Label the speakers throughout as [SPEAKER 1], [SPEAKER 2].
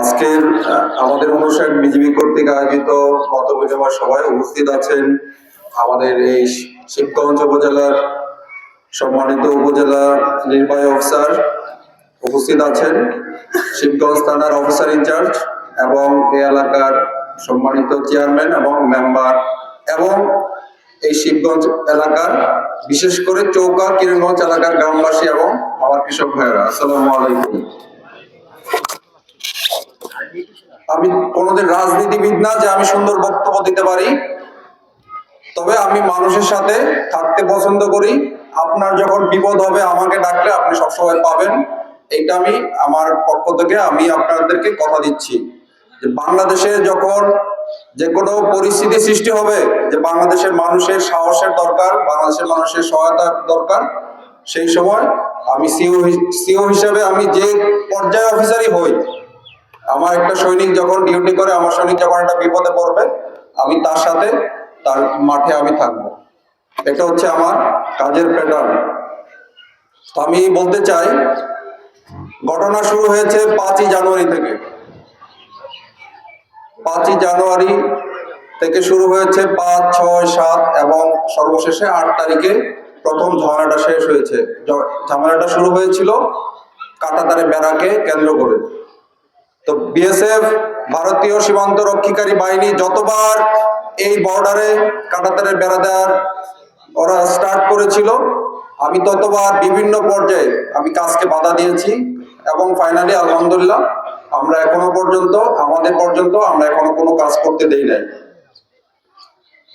[SPEAKER 1] আজকের আমাদের অনুষ্ঠান বিজেপি কর্তৃক আয়োজিত মত বিনিময় সভায় উপস্থিত আছেন আমাদের এই শিবগঞ্জ উপজেলার সম্মানিত উপজেলা নির্বাহী অফিসার উপস্থিত আছেন, শিবগঞ্জ থানার অফিসার ইনচার্জ এবং এই এলাকার সম্মানিত চেয়ারম্যান এবং মেম্বার এবং এই শিবগঞ্জ এলাকার, বিশেষ করে চৌকা, কিরণগঞ্জ এলাকার গ্রামবাসী এবং আমার কৃষক ভাইয়েরা। আসসালামু আলাইকুম। আমি কোনোদিন রাজনীতিবিদ না যে আমি সুন্দর বক্তব্য দিতে পারি। তবে আমি মানুষের সাথে থাকতে পছন্দ করি। আপনার যখন বিপদ হবে, আমাকে ডাকলে আপনি সবসময় পাবেন। এটা আমি, আমার পক্ষ থেকে আমি আপনাদেরকে কথা দিচ্ছি। যে বাংলাদেশে যখন যে কোনো পরিস্থিতি সৃষ্টি হবে, যে বাংলাদেশের মানুষের সাহসের দরকার, বাংলাদেশের মানুষের সহায়তার দরকার, সেই সময় আমি সিও সিও হিসাবে আমি যে পর্যায়ে অফিসারই হই আমার একটা সৈনিক যখন ডিউটি করে, আমার সৈনিক যখন একটা বিপদে পড়বে, আমি তার সাথে, তার মাঠে আমি থাকব। এটা হচ্ছে আমার কাজের প্যাটার্ন আমি বলতে চাই, ঘটনা শুরু হয়েছে পাঁচই জানুয়ারি থেকে। পাঁচই জানুয়ারি থেকে শুরু হয়েছে পাঁচ, ছয়, সাত এবং সর্বশেষে আট তারিখে প্রথম ঝামেলাটা শেষ হয়েছে। ঝামেলাটা শুরু হয়েছিল কাটাতারে বেড়াকে কেন্দ্র করে। তো বিএসএফ ভারতীয় সীমান্ত রক্ষীকারী বাহিনী যতবার এই বর্ডারে কাটাতারের বেড়া দেওয়ার ওরা স্টার্ট করেছিল, আমি ততবার বিভিন্ন পর্যায়ে আমি কাজকে বাধা দিয়েছি এবং ফাইনালি আলহামদুলিল্লাহ, আমরা এখনও পর্যন্ত, আমাদের পর্যন্ত আমরা এখনও কোনো কাজ করতে দেই নাই।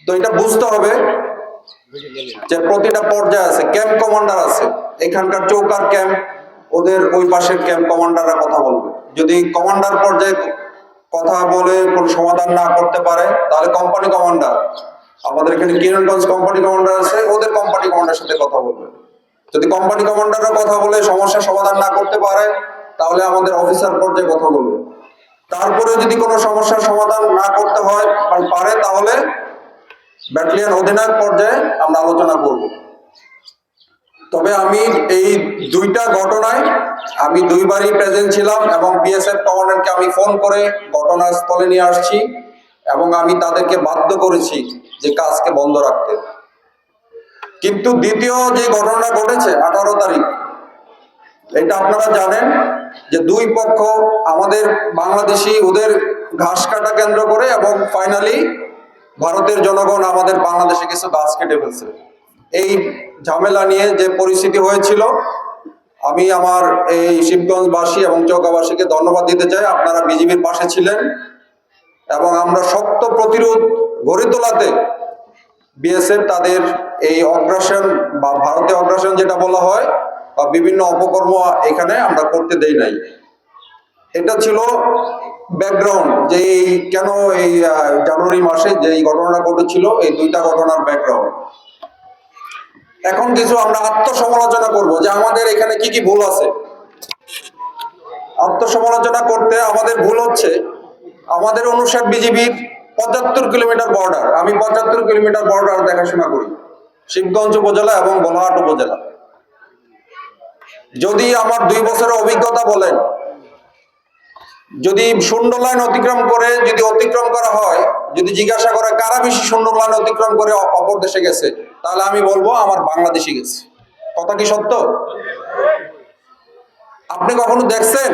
[SPEAKER 1] তো এটা বুঝতে হবে যে প্রতিটা পর্যায়ে আছে ক্যাম্প কমান্ডার আছে, এখানকার চৌকার ক্যাম্প ওদের ওই পাশের ক্যাম্প কমান্ডাররা কথা বলবে। যদি কমান্ডার পর্যায়ে কথা বলে কোনো সমাধান না করতে পারে, তাহলে কোম্পানি কমান্ডার আমাদের এখানে কিরণগঞ্জ কোম্পানি কমান্ডার আছে, ওদের কোম্পানি কমান্ডার সাথে কথা বলবে। যদি কোম্পানি কমান্ডাররা কথা বলে সমস্যার সমাধান না করতে পারে, তাহলে আমাদের অফিসার পর্যায়ে কথা বলবে। তারপরে যদি কোনো সমস্যার সমাধান না করতে হয় পারে, তাহলে ব্যাটালিয়ন অধিনায়ক পর্যায়ে আমরা আলোচনা করব। তবে আমি এই দুইটা ঘটনায় আমি দুইবারই প্রেজেন্ট ছিলাম এবং বিএসএফ কমান্ডারকে আমি ফোন করে ঘটনাস্থলে নিয়ে আসছি এবং আমি তাদেরকে বাধ্য করেছি যে কাজকে বন্ধ রাখতে। কিন্তু দ্বিতীয় যে ঘটনা ঘটেছে আঠারো তারিখ, এটা আপনারা জানেন যে দুই পক্ষ আমাদের বাংলাদেশি ওদের ঘাস কাটা কেন্দ্র করে এবং ফাইনালি ভারতের জনগণ আমাদের বাংলাদেশে কিছু গাছ কেটে ফেলছে। এই ঝামেলা নিয়ে যে পরিস্থিতি হয়েছিল, আমি আমার এই শিবগঞ্জবাসী এবং চৌকাবাসীকে ধন্যবাদ দিতে চাই। আপনারা বিজেপির পাশে ছিলেন এবং আমরা শক্ত প্রতিরোধ গড়ে তোলাতে বিএসএফ তাদের এই অগ্রাসন বা ভারতীয় অগ্রাসন যেটা বলা হয় বা বিভিন্ন অপকর্ম এখানে আমরা করতে দেই নাই। এটা ছিল ব্যাকগ্রাউন্ড যে এই কেন এই জানুয়ারি মাসে যে এই ঘটনা ঘটেছিল, এই দুইটা ঘটনার ব্যাকগ্রাউন্ড এখন কিছু আমরা আত্মসমালোচনা করব যে আমাদের এখানে কি কি ভুল আছে। আত্মসমালোচনা করতে আমাদের ভুল হচ্ছে। আমাদের অনুসার বিজিবির পঁচাত্তর কিলোমিটার বর্ডার আমি পঁচাত্তর কিলোমিটার বর্ডার দেখাশোনা করি। শিবগঞ্জ উপজেলা এবং বলাহাট উপজেলা। যদি আমার দুই বছরের অভিজ্ঞতা বলেন যদি শূন্য লাইন অতিক্রম করে, যদি অতিক্রম করা হয়, যদি জিজ্ঞাসা করে কারা বেশি শূন্য লাইন অতিক্রম করে অপর দেশে গেছে, তাহলে আমি বলব আমার বাংলাদেশে গেছে। কথা কি সত্য? আপনি কখনো দেখছেন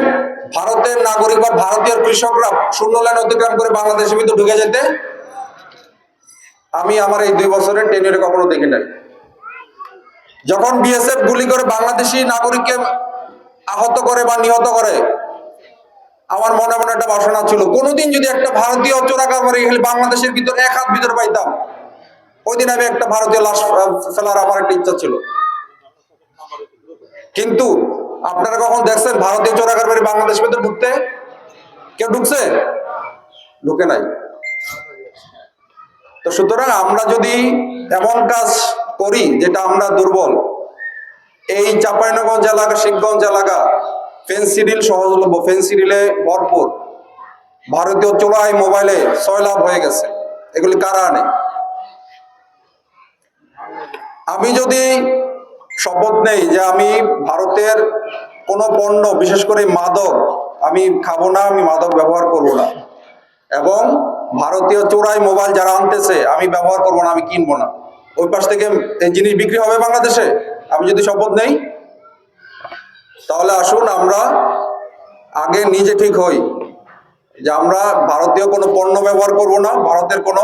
[SPEAKER 1] ভারতের নাগরিক বা ভারতীয় কৃষকরা শূন্য লাইন অতিক্রম করে বাংলাদেশের ভিতরে ঢুকে যেতে? আমি আমার এই দুই বছরের টেনিয়রে কখনো দেখি নাই। যখন বিএসএফ গুলি করে বাংলাদেশি নাগরিককে আহত করে বা নিহত করে আমার মনে মনে একটা বাসনা ছিল। কোনোদিন যদি একটা ভারতীয় চোরাকারবারি খালি বাংলাদেশের ভিতরে এক হাত ভিতরে পাইতাম ওই দিন আমি একটা ভারতীয় লাশ ফেলার আমার একটা ইচ্ছা ছিল। কিন্তু আপনারা কখন দেখছেন ভারতীয় চোরাকারবারি বাংলাদেশের ভিতরে ঢুকতে? কেউ ঢুকছে? ঢুকে নাই। তো সুতরাং আমরা যদি এমন কাজ করি যেটা আমরা দুর্বল, এই চাঁপাইনগঞ্জ এলাকা শিবগঞ্জ এলাকা ফেন্সিডিল সহজলভ্য ফেন্সিডিলে ভরপুর। ভারতীয় চোরাই মোবাইলে লাভ হয়ে গেছে। এগুলি কারা আনে? আমি যদি শপথ নেই যে আমি ভারতের কোনো পণ্য, বিশেষ করে মাদক, আমি খাব না, আমি মাদক ব্যবহার করব না। এবং ভারতীয় চোরাই মোবাইল যারা আনতেছে, আমি ব্যবহার করব না, আমি কিনবো না। ওই পাশ থেকে এই জিনিস বিক্রি হবে বাংলাদেশে? আমি যদি শপথ নেই তাহলে আসুন আমরা আগে নিজে ঠিক হই যে আমরা ভারতীয় কোনো পণ্য ব্যবহার করব না, ভারতের কোনো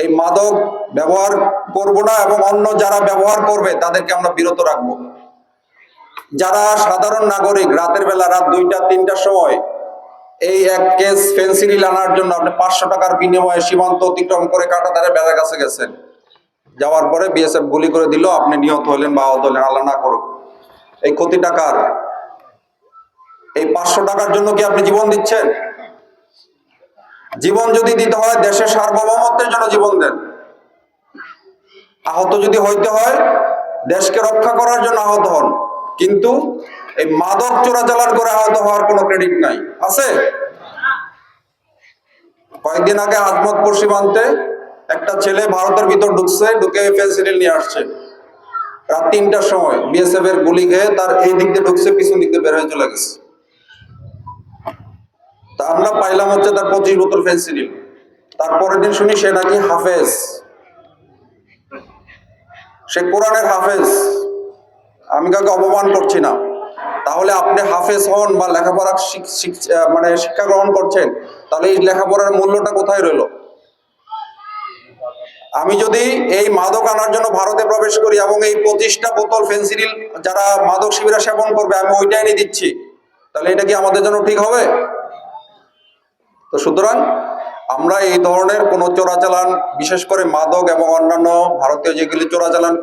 [SPEAKER 1] এই মাদক ব্যবহার করব না এবং অন্য যারা ব্যবহার করবে তাদেরকে আমরা বিরত রাখব। যারা সাধারণ নাগরিক, রাতের বেলা রাত দুইটা, তিনটার সময় এই এক কেস ফেন্সিডিল আনার জন্য আপনি পাঁচশো টাকার বিনিময়ে সীমান্ত অতিক্রম করে কাটা তারা বেড়া কাছে গেছেন। যাওয়ার পরে বিএসএফ গুলি করে দিল, আপনি নিহত হলেন বা আহত হলেন, আল্লাহ না করুক। এই ক্ষতি টাকার। এই পাঁচশো টাকার জন্য কি আপনি জীবন দিচ্ছেন? জীবন যদি দিতে হয় দেশের সার্বভৌমত্বের জন্য জীবন দেন। আহত যদি হইতে হয়, দেশকে রক্ষা করার জন্য আহত হন। কিন্তু এই মাদক চোরাচালান করে আহত হওয়ার কোনো ক্রেডিট নাই। আছে? কয়েকদিন আগে আজমতপুর সীমান্তে একটা ছেলে ভারতের ভিতর ঢুকছে, ঢুকে ফেন্সিডিল নিয়ে আসছে। রাত তিনটার সময় বিএসএফ এর গুলি খেয়ে তার এই দিক দিয়ে ঢুকছে, পিছন দিক দিয়ে বের হয়ে চলে গেছে। তা আমরা পাইলাম হচ্ছে তার পঁচিশ বোতল ফেন্সিডিল তারপরের দিন শুনি সে নাকি হাফেজ। সে কোরআনের হাফেজ। আমি কাউকে অপমান করছি না। তাহলে আপনি হাফেজ হন বা লেখাপড়া মানে শিক্ষা গ্রহণ করছেন, তাহলে এই লেখাপড়ার মূল্যটা কোথায় রইল? আমি যদি এই মাদক আনার জন্য ভারতে প্রবেশ করি এবং এই পঁচিশটা বোতল ফেন্সিডিল যারা মাদক শিবিরা সেবন করবে, আমি ওইটাই নিয়ে দিচ্ছি। তাহলে এটা কি আমাদের জন্য ঠিক হবে? তো সুতরাং আমরা এই ধরনের কোন চোরাচালান, বিশেষ করে মাদক এবং অন্যান্য ভারতীয় যেগুলি চোরাচালান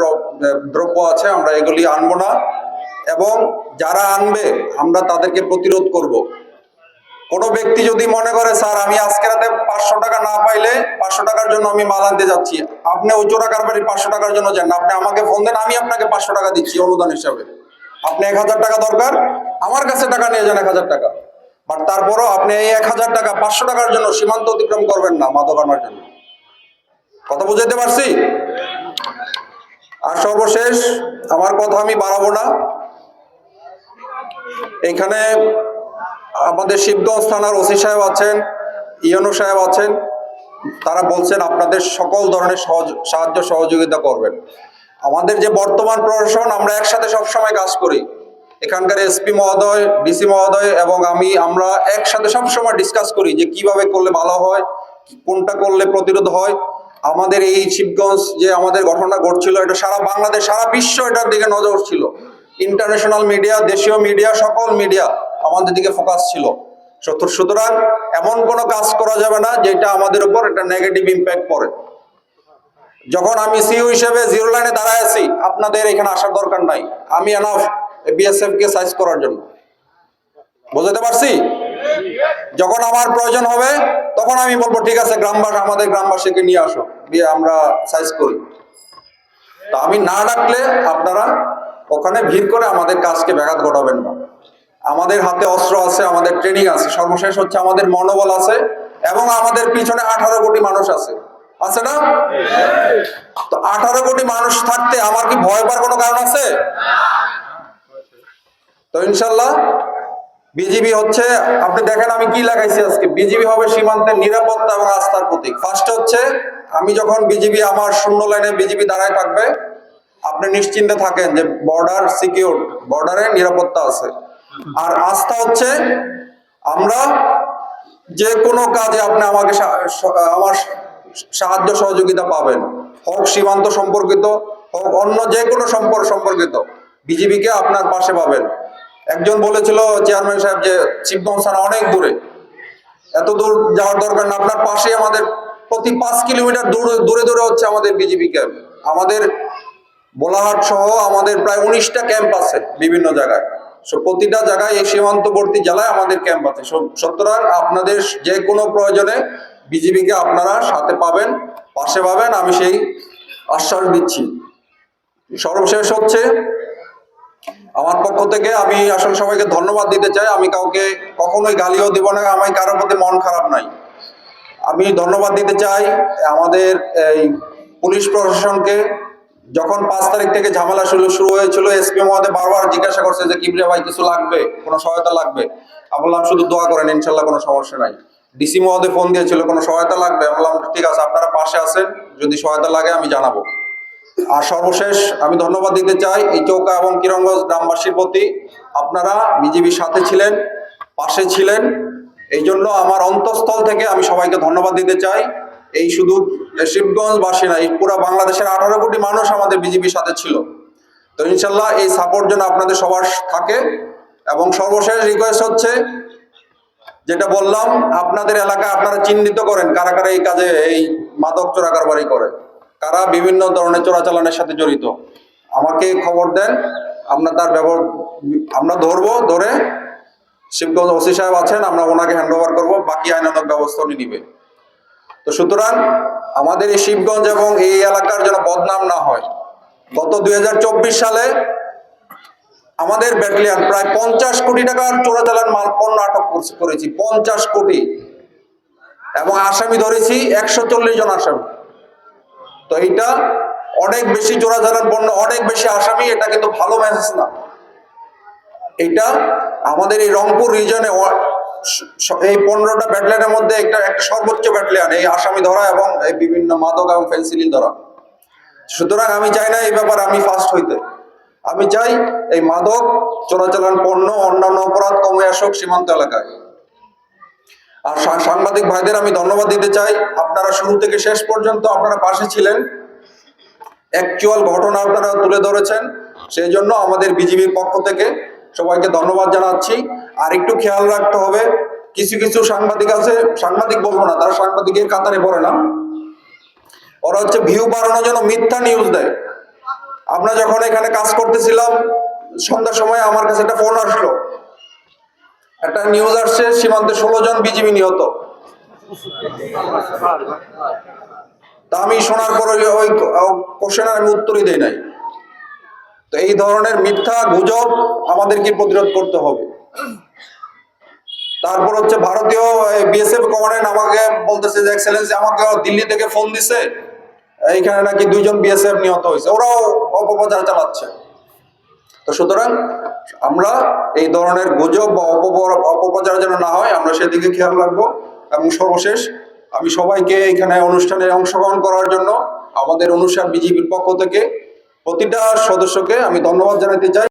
[SPEAKER 1] দ্রব্য আছে, আমরা এগুলি আনব না। এবং যারা আনবে, আমরা তাদেরকে প্রতিরোধ করব। কোনো ব্যক্তি যদি মনে করে, স্যার, আমি আজকে রাতে পাঁচশো টাকা না পাইলে পাঁচশো টাকার জন্য আমি মাল আনতে যাচ্ছি। আপনি ওই চোরা কারবারি পাঁচশো টাকার জন্য যান। আপনি আমাকে ফোন দেন, আমি আপনাকে পাঁচশো টাকা দিচ্ছি অনুদান হিসাবে। আপনি এক হাজার টাকা দরকার, আমার কাছে টাকা নিয়ে যান এক হাজার টাকা। বাট তারপরও আপনি এই এক হাজার টাকা পাঁচশো টাকার জন্য সীমান্ত অতিক্রম করবেন না মাদক আনার জন্য। কথা বুঝাইতে পারছি? আর সর্বশেষ, আমার কথা আমি বাড়াবো না। এখানে আমাদের শিবগঞ্জ থানার ওসি সাহেব আছেন, ইয়নো সাহেব আছেন। তারা বলছেন আপনাদের সকল ধরনের সাহায্য সহযোগিতা করবেন। আমাদের যে বর্তমান প্রশাসন, আমরা একসাথে সবসময় কাজ করি। এখানকার এসপি মহোদয়, ডিসি মহোদয় এবং আমি, আমরা একসাথে সবসময় ডিসকাস করি যে কীভাবে করলে ভালো হয়, কোনটা করলে প্রতিরোধ হয়। আমাদের এই শিবগঞ্জ যে আমাদের ঘটনা ঘটছিল, এটা সারা বাংলাদেশ, সারা বিশ্ব এটার দিকে নজর ছিল। ইন্টারন্যাশনাল মিডিয়া দেশীয় মিডিয়া সকল মিডিয়া আমাদের দিকে ফোকাস ছিল। সুত- সুতরাং এমন কোনো কাজ করা যাবে না যেটা আমাদের উপর একটা নেগেটিভ ইম্প্যাক্ট পড়ে। যখন আমি সিইও হিসেবে জিরো লাইনে দাঁড়ায় আছি, আপনাদের এখানে আসার দরকার নাই। আমি এনাফ বিএসএফ কে সাইজ করার জন্য। বুঝতে পারছি? যখন আমার প্রয়োজন হবে, তখন আমি বলব, ঠিক আছে, গ্রামবাসী, আমাদের গ্রামবাসীকে নিয়ে আসো দিয়ে আমরা সাইজ করি। তা আমি না ডাকলে আপনারা ওখানে ভিড় করে আমাদের কাজকে ব্যাঘাত ঘটাবেন না। আমাদের হাতে অস্ত্র আছে, আমাদের ট্রেনিং আছে। সর্বশেষ হচ্ছে আমাদের মনোবল আছে এবং আমাদের পিছনে আঠারো কোটি মানুষ আছে। আছে না? তো আঠারো কোটি মানুষ থাকতে আমার কি ভয় পাওয়ার কোনো কারণ আছে? তো ইনশাল্লাহ বিজিবি হচ্ছে, আপনি দেখেন আমি কি লাগাইছি আজকে। বিজিবি হবে সীমান্তের নিরাপত্তা এবং আস্থার প্রতীক। ফার্স্ট হচ্ছে, আমি যখন বিজিবি আমার শূন্য লাইনে বিজিবি দাঁড়ায় থাকবে, আপনি নিশ্চিন্তে থাকেন যে বর্ডার সিকিউর বর্ডারে নিরাপত্তা আছে। আর আস্থা হচ্ছে আমরা যে কোনো কাজে আপনি আমাকে আমার সাহায্য সহযোগিতা পাবেন। হোক সীমান্ত সম্পর্কিত, হোক অন্য যে কোনো সম্পর্ক সম্পর্কিত। বিজিবিকে আপনার পাশে পাবেন। একজন বলেছিল চেয়ারম্যান সাহেব যে শিবগঞ্জ থানা অনেক দূরে। এত দূর যাওয়ার দরকার না। আপনার পাশে আমাদের প্রতি পাঁচ কিলোমিটার দূরে দূরে দূরে হচ্ছে আমাদের বিজিবি ক্যাম্প। আমাদের বোলাহাট সহ আমাদের প্রায় উনিশটা ক্যাম্প আছে বিভিন্ন জায়গায়। প্রতিটা জায়গায় এই সীমান্তবর্তী জেলায় আমাদের ক্যাম্প আছে। সুতরাং আপনাদের যে কোনো প্রয়োজনে বিজিবিকে আপনারা সাথে পাবেন, পাশে পাবেন, আমি সেই আশ্বাস দিচ্ছি। সর্বশেষ হচ্ছে, আমার পক্ষ থেকে আমি আসলে সবাইকে ধন্যবাদ দিতে চাই। আমি কাউকে কখনোই গালিও দিব না, আমি কারোর প্রতি মন খারাপ নাই। আমি ধন্যবাদ দিতে চাই আমাদের এই পুলিশ প্রশাসনকে যখন পাঁচ তারিখ থেকে ঝামেলা শুরু শুরু হয়েছিল এসপি মহোদয় বারবার জিজ্ঞাসা করছে যে কিবরিয়া ভাই, কিছু লাগবে? কোনো সহায়তা লাগবে? আমি বললাম, শুধু দোয়া করেন, ইনশাল্লাহ কোনো সমস্যা নাই। ডিসি মহোদয় ফোন দিয়েছিল, কোনো সহায়তা লাগবে? আমি বললাম, ঠিক আছে, আপনারা পাশে আছেন, যদি সহায়তা লাগে আমি জানাব। আর সর্বশেষ আমি ধন্যবাদ দিতে চাই এই চৌকা এবং কিরঙ্গজ গ্রামবাসীর প্রতি। আপনারা বিজেপির সাথে ছিলেন, পাশে ছিলেন এই জন্য আমার অন্তঃস্থল থেকে আমি সবাইকে ধন্যবাদ দিতে চাই। এই শুধু শিবগঞ্জবাসী না এই পুরো বাংলাদেশের আঠারো কোটি মানুষ আমাদের বিজেপির সাথে ছিল। তো ইনশাল্লাহ এই সাপোর্ট যেন আপনাদের সবার থাকে এবং সর্বশেষ রিকোয়েস্ট হচ্ছে, যেটা বললাম, আপনাদের এলাকায় আপনারা চিহ্নিত করেন কারা কারা এই কাজে এই মাদক চোরা কারবারি করে। কারা বিভিন্ন ধরনের চোরাচালানের সাথে জড়িত। আমাকে খবর দেন, আমরা তার ব্যবহার, আমরা ধরবো, ধরে শিবগঞ্জ ওসি সাহেব আছেন, আমরা ওনাকে হ্যান্ড ওভার করব, বাকি আইনানুক ব্যবস্থা উনি তো সুতরাং আমাদের এই শিবগঞ্জ এবং এই এলাকার যেন বদনাম না হয়। গত দু হাজার চব্বিশ সালে আমাদের ব্যাটালিয়ান প্রায় পঞ্চাশ কোটি টাকার চোরাচালান মাল পণ্য আটক করেছি পঞ্চাশ কোটি। এবং আসামি ধরেছি একশো চল্লিশ জন আসামি। তো এইটা অনেক বেশি চোরাচালান পণ্য, অনেক বেশি আসামি, এটা কিন্তু ভালো মেসেজ না। এটা আমাদের এই রংপুর রিজনে এই পনেরোটা ব্যাটালিয়ানের মধ্যে একটা একটা সর্বোচ্চ ব্যাটলিয়ান, এই আসামি ধরা এবং এই বিভিন্ন মাদক এবং ফেন্সিলিন ধরা। সুতরাং আমি চাই না এই ব্যাপারে আমি ফার্স্ট হইতে। আমি চাই এই মাদক, চোরাচালান পণ্য, অন্যান্য অপরাধ কমে আসুক সীমান্ত এলাকায়। আর সাংবাদিক ভাইদের আমি ধন্যবাদ দিতে চাই। আপনারা শুরু থেকে শেষ পর্যন্ত আপনারা পাশে ছিলেন। অ্যাকচুয়াল ঘটনা আপনারা তুলে ধরেছেন। সেই জন্য আমাদের বিজিবির পক্ষ থেকে সবাইকে ধন্যবাদ জানাচ্ছি। আর একটু খেয়াল রাখতে হবে, কিছু কিছু সাংবাদিক আছে, সাংবাদিক বলব না, তারা সাংবাদিকের কাতারে পড়ে না। ওরা হচ্ছে ভিউ বাড়ানোর জন্য মিথ্যা নিউজ দেয়। আমরা যখন এখানে কাজ করতেছিলাম, সন্ধ্যার সময় আমার কাছে একটা ফোন আসলো। একটা নিউজ আসছে, সীমান্তে ষোলো জন বিজিবি নিহত। তা আমি শোনার পর ওই কোশ্চেনের আমি উত্তরই দেই নাই। তো এই ধরনের মিথ্যা গুজব আমাদেরকে প্রতিরোধ করতে হবে। তারপর হচ্ছে ভারতীয় বিএসএফ কমান্ডেন্ট আমাকে বলতেছে যে এক্সেলেন্সি আমাকে দিল্লি থেকে ফোন দিছে। এইখানে নাকি দুইজন বিএসএফ নিহত হয়েছে। ওরাও অপপ্রচার চালাচ্ছে। তো সুতরাং আমরা এই ধরনের গুজব বা অপপ্র- অপপ্রচার যেন না হয়, আমরা সেদিকে খেয়াল রাখব। এবং সর্বশেষ, আমি সবাইকে এখানে অনুষ্ঠানে অংশগ্রহণ করার জন্য আমাদের অনুষ্ঠান বিজেপির পক্ষ থেকে প্রতিটা সদস্যকে আমি ধন্যবাদ জানাতে চাই।